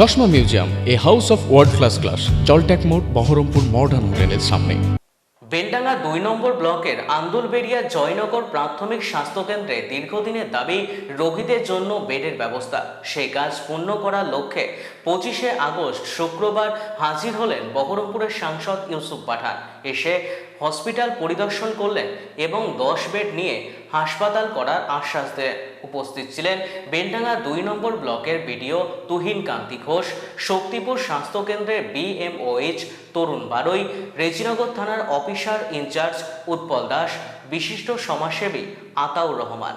চশমা museum, a house of world class class জলট্যাক মোড়, Baharampur modern হোটেলের সামনে। বেলডাঙ্গা দুই নম্বর ব্লকের আন্দুলবেড়িয়া জয়নগর প্রাথমিক স্বাস্থ্যকেন্দ্রে দীর্ঘদিনের দাবি, রোগীদের জন্য বেডের ব্যবস্থা। সেই কাজ পূর্ণ করার লক্ষ্যে পঁচিশে আগস্ট শুক্রবার হাজির হলেন বহরমপুরের সাংসদ ইউসুফ পাঠান। এসে হসপিটাল পরিদর্শন করলেন এবং দশ বেড নিয়ে হাসপাতাল করার আশ্বাস দেন উপস্থিত ছিলেন বেনডাঙ্গা দুই নম্বর ব্লকের বিডিও তুহিন কান্তি ঘোষ, শক্তিপুর স্বাস্থ্যকেন্দ্রের বিএমওএইচ তরুণ বারৈ রেজিনগর থানার অফিসার ইনচার্জ উৎপল দাস, বিশিষ্ট সমাজসেবী আতাউর রহমান।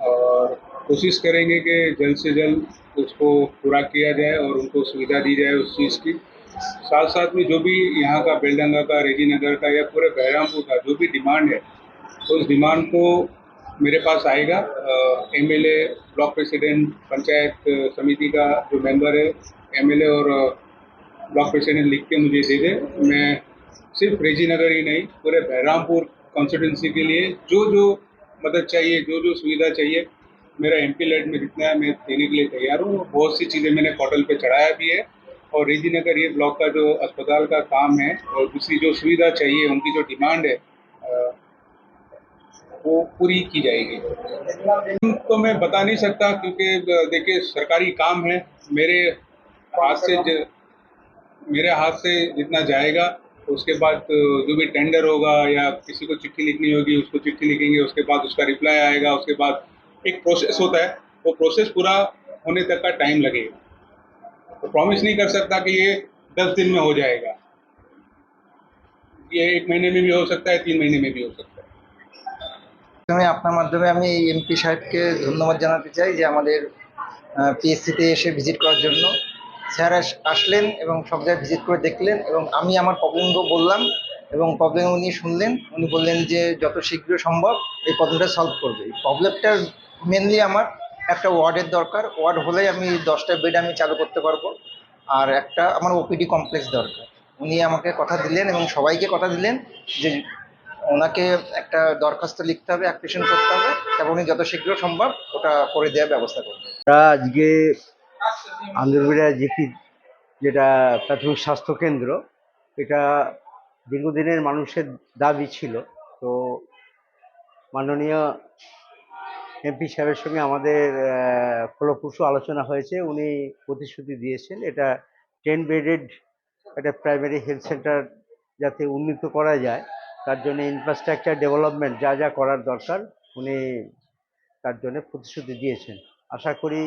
और कोशिश करेंगे कि जल्द से जल्द उसको पूरा किया जाए और उनको सुविधा दी जाए उस चीज़ की। साथ साथ में जो भी यहाँ का बेलडंगा का रेजी नगर का या पूरे बहरामपुर का जो भी डिमांड है, उस डिमांड को मेरे पास आएगा। M MLA block president, panchayat समिति का जो मेंबर है एमएलए और ब्लॉक प्रेसिडेंट लिख के मुझे दे दे। मैं सिर्फ़ रेजी नगर ही नहीं, पूरे बहरामपुर कॉन्स्टिट्यूंसी के लिए जो जो मदद चाहिए जो जो सुविधा चाहिए। मेरा एम पी में जितना है, मैं देने के लिए तैयार हूँ। बहुत सी चीज़ें मैंने पोर्टल पे चढ़ाया भी है और रेजी नगर ये ब्लॉक का जो अस्पताल का काम है और दूसरी जो सुविधा चाहिए, उनकी जो डिमांड है वो पूरी की जाएगी। तो मैं बता नहीं सकता क्योंकि देखिए सरकारी काम है। मेरे हाथ से मेरे हाथ से जितना जाएगा उसके बाद अ, जो भी टेंडर होगा या किसी को चिट्ठी लिखनी होगी उसको चिट्ठी लिखेंगे उसके बाद उसका रिप्लाई आएगा उसके बाद एक प्रोसेस होता है वो प्रोसेस पूरा होने तक का टाइम लगेगा तो प्रॉमिस नहीं कर सकता कि ये दस दिन में हो जाएगा ये एक महीने में भी हो सकता है तीन महीने में भी हो सकता है প্রথমে আপনার মাধ্যমে আমি এমপি সাহেবকে ধন্যবাদ জানাতে চাই যে আমাদের পিএসসিতে এসে ভিজিট করার জন্য স্যার আসলেন এবং সব জায়গায় ভিজিট করে দেখলেন এবং আমি আমার প্রবলেমগুলো বললাম এবং প্রবলেম উনি শুনলেন। উনি বললেন যে, যত শীঘ্র সম্ভব এই প্রবলেমটা সলভ করবে। এই প্রবলেমটা মেনলি আমার একটা ওয়ার্ডের দরকার। ওয়ার্ড হলেই আমি দশটা বেড আমি চালু করতে পারব। আর একটা আমার ওপিডি কমপ্লেক্স দরকার। উনি আমাকে কথা দিলেন এবং সবাইকে কথা দিলেন যে, ওনাকে একটা দরখাস্ত লিখতে হবে অ্যাপ্লিকেশন করতে হবে। এবং উনি যত শীঘ্র সম্ভব ওটা করে দেওয়ার ব্যবস্থা করবেন। আজকে আন্দরবিড়া জিপি, যেটা প্রাথমিক স্বাস্থ্য কেন্দ্র, এটা দীর্ঘদিনের মানুষের দাবি ছিল। তো মাননীয় এমপি সাহেবের সঙ্গে আমাদের ফলপ্রসূ আলোচনা হয়েছে। উনি প্রতিশ্রুতি দিয়েছেন, এটা টেন বেডেড একটা প্রাইমারি হেলথ সেন্টার যাতে উন্নীত করা যায়, তার জন্য ইনফ্রাস্ট্রাকচার ডেভেলপমেন্ট যা যা করার দরকার, উনি তার জন্য প্রতিশ্রুতি দিয়েছেন। আশা করি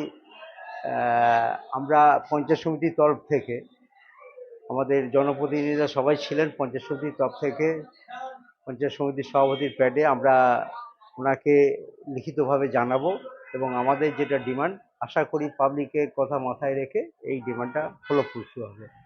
আমরা পঞ্চায়েত সমিতির তরফ থেকে, আমাদের জনপ্রতিনিধিরা সবাই ছিলেন পঞ্চায়েত সমিতির তরফ থেকে, পঞ্চায়েত সমিতির সভাপতির প্যাডে আমরা ওনাকে লিখিতভাবে জানাব এবং আমাদের যেটা ডিমান্ড, আশা করি পাবলিকের কথা মাথায় রেখে এই ডিমান্ডটা ফলপ্রসূ হবে।